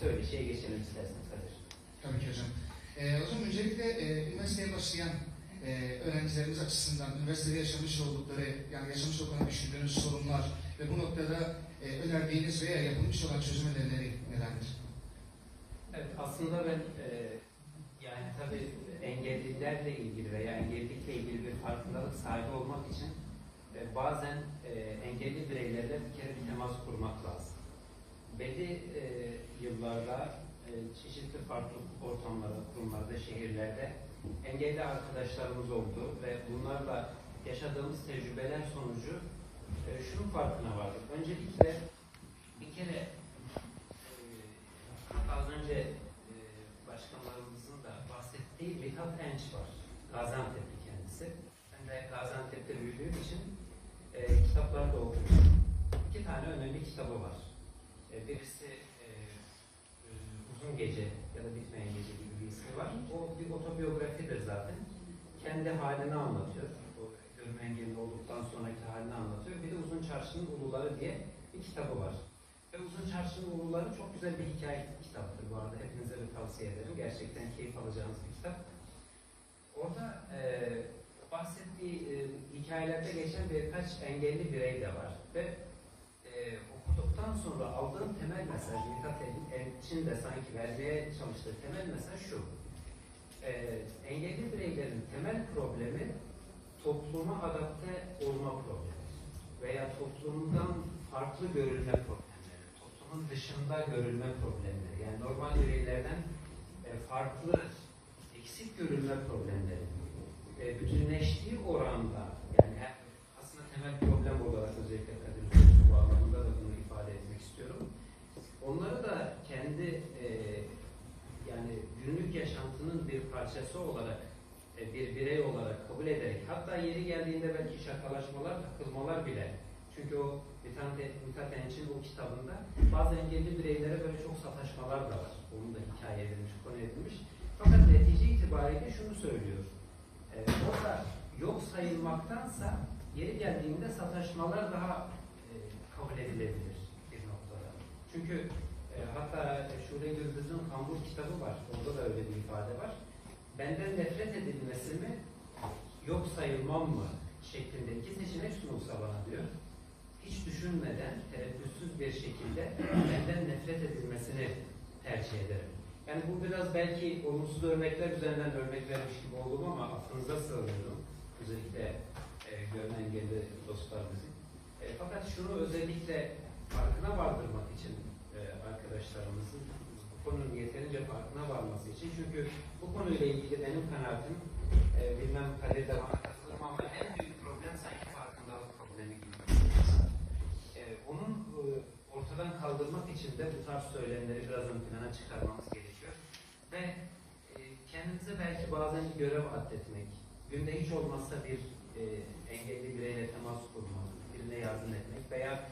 söyleşiye geçelim isterseniz Kadir. Tabii ki hocam. Ee, hocam öncelikle e, üniversiteye başlayan e, öğrencilerimiz açısından üniversitede yaşamış oldukları, yani yaşamış olduklarını düşündüğünüz sorunlar ve bu noktada e, önerdiğiniz veya yapılmış olan çözüm önerileri nelerdir? Evet, aslında ben e, yani tabii engellilerle ilgili veya engellilikle ilgili bir farkındalık sahibi olmak için e, bazen e, engelli bireylerle bir kere bir temas kurmak lazım. Belli e, yıllarda e, çeşitli farklı ortamlarda, kurumlarda, şehirlerde engelli arkadaşlarımız oldu ve bunlarla yaşadığımız tecrübeler sonucu e, şunun farkına vardık. Öncelikle bir kere e, az önce e, başkanlarımızın da bahsettiği Mithat Enç var. Gaziantep'li kendisi. Ben de Gaziantep'te büyüdüğüm için e, kitapları da okumuşum. İki tane önemli kitabı var. E, birisi e, e, Uzun Gece ya da Bitmeyen Gece gibi bir ismi var. O bir otobiyografidir zaten. Kendi halini anlatıyor. O görme engelli olduktan sonraki halini anlatıyor. Bir de Uzun Çarşı'nın Uluları diye bir kitabı var. Ve Uzun Çarşı'nın Uluları çok güzel bir hikaye kitaptır bu arada. Hepinize de tavsiye ederim. Gerçekten keyif alacağınız bir kitap. Orada e, bahsettiği e, hikayelerde geçen birkaç engelli birey de var. Ve e, okuduktan sonra aldığım temel mesaj, Mithat Elçin de sanki vermeye çalıştığı temel mesaj şu. E, engelli bireylerin temel problemi topluma adapte olma problemi veya toplumdan farklı görülme problemleri, toplumun dışında görülme problemleri. Yani normal bireylerden e, farklı, eksik görülme problemleri. E, bütünleştiği oranda, parçası olarak e, bir birey olarak kabul ederek hatta yeri geldiğinde belki şakalaşmalar, takılmalar bile çünkü o Mithat, Enç'in o kitabında bazı engelli bireylere böyle çok sataşmalar da var. Onun da hikaye edilmiş, konu edilmiş. Fakat netice itibariyle şunu söylüyor. E, orada yok sayılmaktansa yeri geldiğinde sataşmalar daha e, kabul edilebilir bir noktada. Çünkü e, hatta Şule Gürbüz'ün Kambur kitabı var. Orada da öyle bir ifade var. Benden nefret edilmesi mi, yok sayılmam mı şeklinde iki seçenek sunulsa bana diyor. Hiç düşünmeden, tereddütsüz bir şekilde benden nefret edilmesini tercih ederim. Yani bu biraz belki olumsuz örnekler üzerinden örnek vermiş gibi oldum ama aklınıza sığınıyorum. Özellikle e, görme engelli dostlarımızın. E, fakat şunu özellikle farkına vardırmak için e, arkadaşlarımızın konunun yeterince farkına varması için çünkü bu konuyla ilgili benim kanaatim e, bilmem Kadir de bana katılır ama en büyük problem sanki farkındalık problemi gibi. E, onun e, ortadan kaldırmak için de bu tarz söylemleri biraz ön plana çıkarmamız gerekiyor. Ve e, kendimize belki bazen bir görev atletmek, günde hiç olmazsa bir e, engelli bireyle temas kurmak, birine yardım etmek veya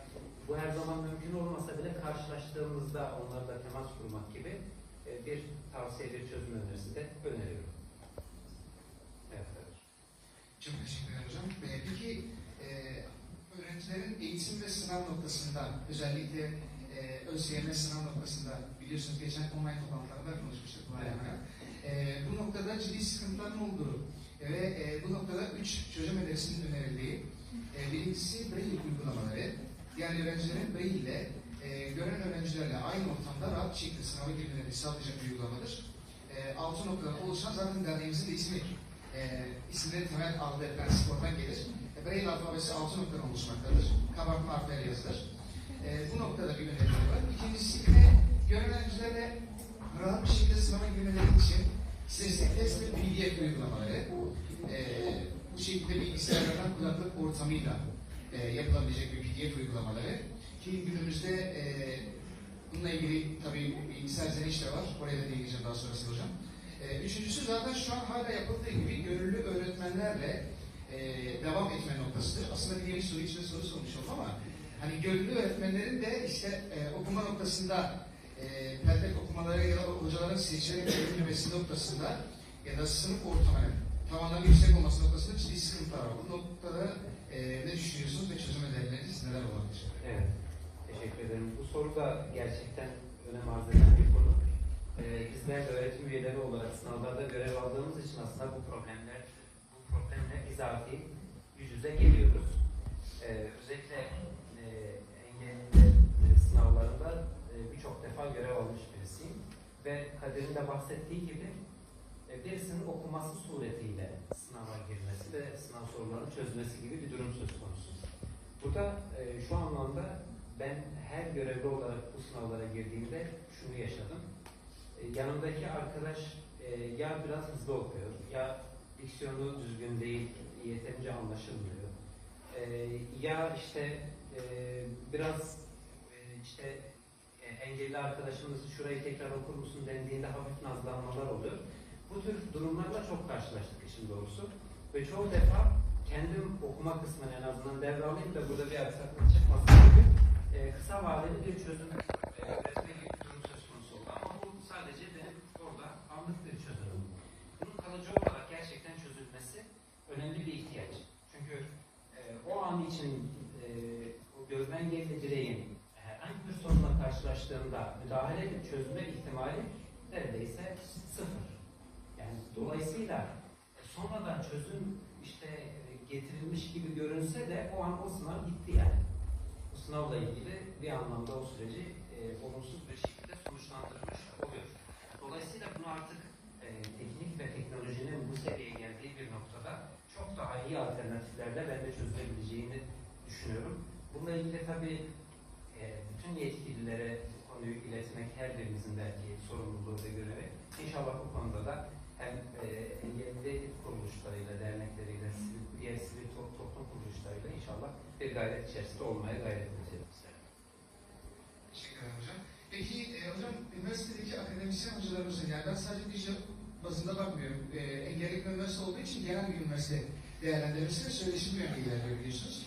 bu her zaman mümkün olmasa bile karşılaştığımızda onlarla temas kurmak gibi e, bir tavsiye, bir çözüm önerisi de öneriyorum. Evet, evet. Çok teşekkür ederim hocam. Ee, peki e, öğrencilerin eğitim ve sınav noktasında özellikle e, ÖSYM sınav noktasında biliyorsunuz geçen online toplantılarda konuşmuştuk bu alana. E, bu noktada ciddi sıkıntıların olduğu ve e, bu noktada üç çözüm önerisinin önerildiği e, birincisi Braille uygulamaları. Yani öğrencilerin ile e, gören öğrencilerle aynı ortamda rahat bir şekilde sınava girmelerini sağlayacak bir uygulamadır. E, altı noktadan oluşan zaten derneğimizin de ismi e, isimleri temel aldığı prensip oradan gelir. E, Braille alfabesi altı noktadan oluşmaktadır. Kabartma harfleri yazılır. E, bu noktada bir öneri var. İkincisi yine gören öğrencilerle rahat bir şekilde sınava girmeleri için sesli test ve PDF uygulamaları e, bu şekilde bilgisayarlardan kulaklık ortamıyla e, yapılabilecek PDF uygulamaları ki günümüzde e, bununla ilgili tabii bilgisayar iş de var. Oraya da değineceğim daha sonrasında hocam. E, üçüncüsü zaten şu an hala yapıldığı gibi gönüllü öğretmenlerle e, devam etme noktasıdır. Aslında bir yeni soru içinde soru sormuş oldum ama hani gönüllü öğretmenlerin de işte e, okuma noktasında e, peltek okumaları ya da hocaların seçerek verilmemesi noktasında ya da sınıf ortamının tamamen yüksek olması noktasında ciddi sıkıntılar var. Bu noktada e, ne düşünüyorsunuz ve çözüm önerileriniz neler olabilir? Evet, teşekkür ederim. Bu soru da gerçekten önem arz eden bir konu. bizler de öğretim üyeleri olarak sınavlarda görev aldığımız için aslında bu problemler, bu problemle bizatihi yüz yüze geliyoruz. Ee, özellikle e, engelli e, sınavlarında e, birçok defa görev almış birisiyim. Ve Kadir'in de bahsettiği gibi e, birisinin okuması suretiyle sınav sorularını çözmesi gibi bir durum söz konusu. Burada e, şu anlamda ben her görevli olarak bu sınavlara girdiğimde şunu yaşadım. E, yanımdaki arkadaş e, ya biraz hızlı okuyor, ya diksiyonu düzgün değil, yeterince anlaşılmıyor. E, ya işte e, biraz e, işte e, engelli arkadaşımız şurayı tekrar okur musun dendiğinde hafif nazlanmalar oluyor. Bu tür durumlarla çok karşılaştık işin doğrusu. Ve çoğu defa kendim okuma kısmını en azından devralayım da burada bir aksaklık çıkmasın gibi e, kısa vadeli bir çözüm e, üretme gibi bir durum söz konusu oldu. Ama bu sadece benim orada anlık bir çözümüm. Bunun kalıcı olarak gerçekten çözülmesi önemli bir ihtiyaç. Çünkü e, o an için e, o gözden engelli bireyin herhangi bir sorunla karşılaştığında müdahale edip çözme ihtimali neredeyse sıfır. Yani dolayısıyla e, sonradan çözüm işte getirilmiş gibi görünse de o an o sınav gitti yani. Bu sınavla ilgili bir anlamda o süreci e, olumsuz bir şekilde sonuçlandırmış oluyor. Dolayısıyla bunu artık e, teknik ve teknolojinin bu seviyeye geldiği bir noktada çok daha iyi alternatiflerle ben de çözülebileceğini düşünüyorum. Bununla ilgili tabii e, bütün yetkililere bu konuyu iletmek her birimizin belki sorumluluğu ve görevi. İnşallah bu konuda da hem engelli kuruluşlarıyla, dernekleriyle, sivil, diğer sivil to- toplum kuruluşlarıyla inşallah bir gayret içerisinde olmaya gayret edeceğiz. Teşekkür ederim hocam. Peki e, hocam üniversitedeki akademisyen hocalarımızın yani ben sadece Dicle bazında bakmıyorum. E, engelli bir üniversite olduğu için genel bir üniversite değerlendirmesi ve söyleşim yönü ilerliyor biliyorsunuz.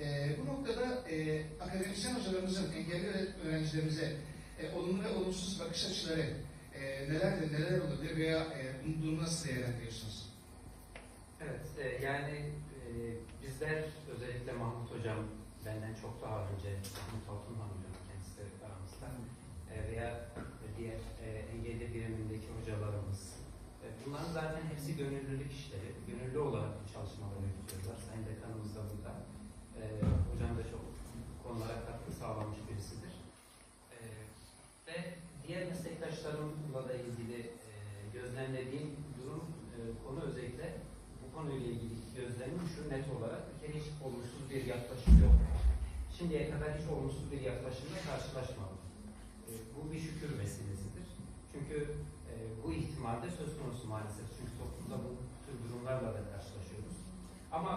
E, bu noktada e, akademisyen hocalarımızın engelli öğrencilerimize e, olumlu ve olumsuz bakış açıları e, nelerdir, neler olabilir veya e, bunu nasıl değerlendiriyorsunuz? Evet, e, yani e, bizler özellikle Mahmut Hocam benden çok daha önce, Mahmut Altunhan Hocam kendisi de aramızda e, veya diğer e, engelli birimindeki hocalarımız. E, bunların zaten hepsi gönüllülük işleri. Gönüllü olarak bu çalışmaları yürütüyorlar. Sayın Dekanımız da burada. E, hocam da çok bu konulara katkı sağlamış birisidir. E, ve diğer meslektaşlarımla da ilgili e, gözlemlediğim durum, e, konu özellikle bu konuyla ilgili gözlemim şu net olarak bir kere hiç olumsuz bir yaklaşım yok. Şimdiye kadar hiç olumsuz bir yaklaşımla karşılaşmadım. E, bu bir şükür vesilesidir. Çünkü e, bu ihtimalde söz konusu maalesef. Çünkü toplumda bu tür durumlarla da karşılaşıyoruz. Ama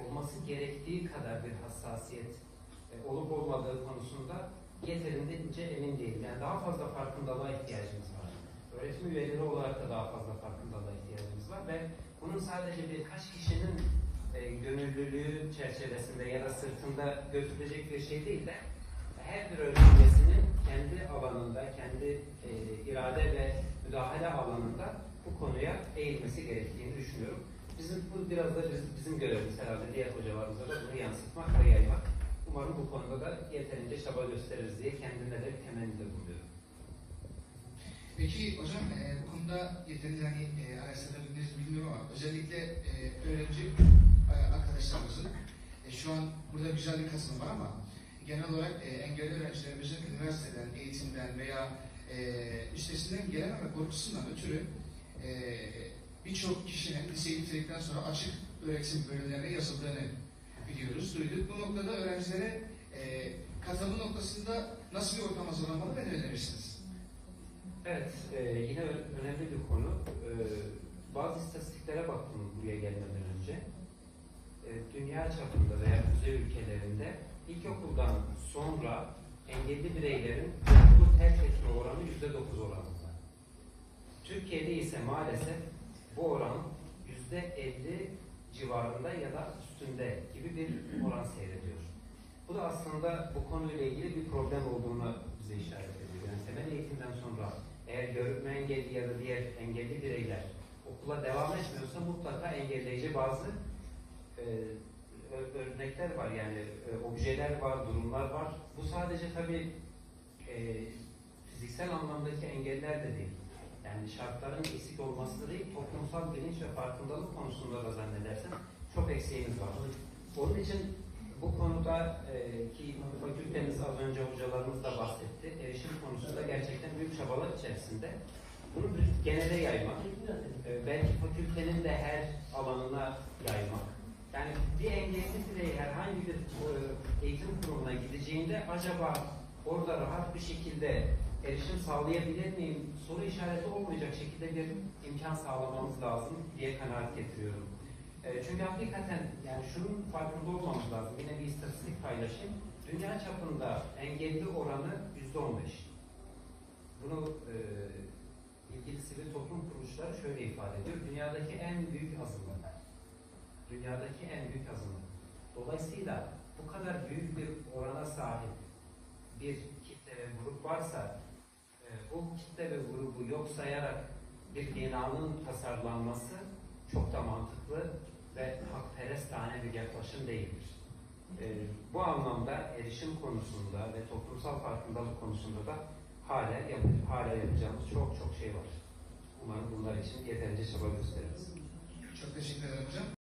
olması gerektiği kadar bir hassasiyet e, olup olmadığı konusunda yeterince emin değilim. Yani daha fazla farkındalığa ihtiyacımız var. Öğretim üyeleri olarak da daha fazla farkındalığa ihtiyacımız var ve bunun sadece birkaç kişinin e, gönüllülüğü çerçevesinde ya da sırtında götürecek bir şey değil de her bir öğretim üyesinin kendi alanında, kendi e, irade ve müdahale alanında bu konuya eğilmesi gerektiğini düşünüyorum. Bizim bu biraz da bizim, bizim görevimiz herhalde diğer hocalarımıza da bunu yansıtmak ve yaymak. Umarım bu konuda da yeterince çaba gösteririz diye kendime de temennide bulunuyorum. Peki hocam e, bu konuda yeterince hani e, araştırabildiniz bilmiyorum ama özellikle e, öğrenci e, arkadaşlarımızın e, şu an burada güzel bir katılım var ama genel olarak e, engelli öğrencilerimizin üniversiteden, eğitimden veya e, üstesinden gelememe korkusundan ötürü e, birçok kişinin liseyi bitirdikten sonra açık öğretim bölümlerine yazıldığını biliyoruz, duyduk. Bu noktada öğrencilere e, katılım noktasında nasıl bir ortam önerirsiniz? Evet, e, yine önemli bir konu. E, bazı istatistiklere baktım buraya gelmeden önce. E, dünya çapında veya kuzey ülkelerinde ilkokuldan sonra engelli bireylerin okulu terk etme oranı yüzde dokuz oranında. Türkiye'de ise maalesef bu oran yüzde elli civarında ya da üstünde gibi bir oran seyrediyor. Bu da aslında bu konuyla ilgili bir problem olduğunu bize işaret ediyor. Yani temel eğitimden sonra eğer görme engelli ya da diğer engelli bireyler okula devam etmiyorsa mutlaka engelleyici bazı e, örnekler var yani e, objeler var, durumlar var. Bu sadece tabii e, fiziksel anlamdaki engeller de değil. Yani şartların eksik olması değil, toplumsal bilinç ve farkındalık konusunda da zannedersem çok eksiğimiz var. Onun için bu konuda e, ki fakültemiz az önce hocalarımız da bahsetti, erişim konusunda gerçekten büyük çabalar içerisinde. Bunu bir genele yaymak, e, belki fakültenin de her alanına yaymak. Yani bir engelli birey herhangi bir e, eğitim kurumuna gideceğinde acaba orada rahat bir şekilde erişim sağlayabilir miyim soru işareti olmayacak şekilde bir imkan sağlamamız lazım diye kanaat getiriyorum. Çünkü hakikaten yani şunun farkında olmamız lazım. Paylaşayım. Dünya çapında engelli oranı yüzde on beş. Bunu e, ilgili sivil toplum kuruluşları şöyle ifade ediyor. Dünyadaki en büyük azınlık. Dünyadaki en büyük azınlık. Dolayısıyla bu kadar büyük bir orana sahip bir kitle ve grup varsa e, bu kitle ve grubu yok sayarak bir binanın tasarlanması çok da mantıklı ve hakperestane bir yaklaşım değildir. E, bu anlamda erişim konusunda ve toplumsal farkındalık konusunda da hala, yap hala yapacağımız çok çok şey var. Umarım bunlar için yeterince çaba gösteririz. Çok teşekkür ederim hocam.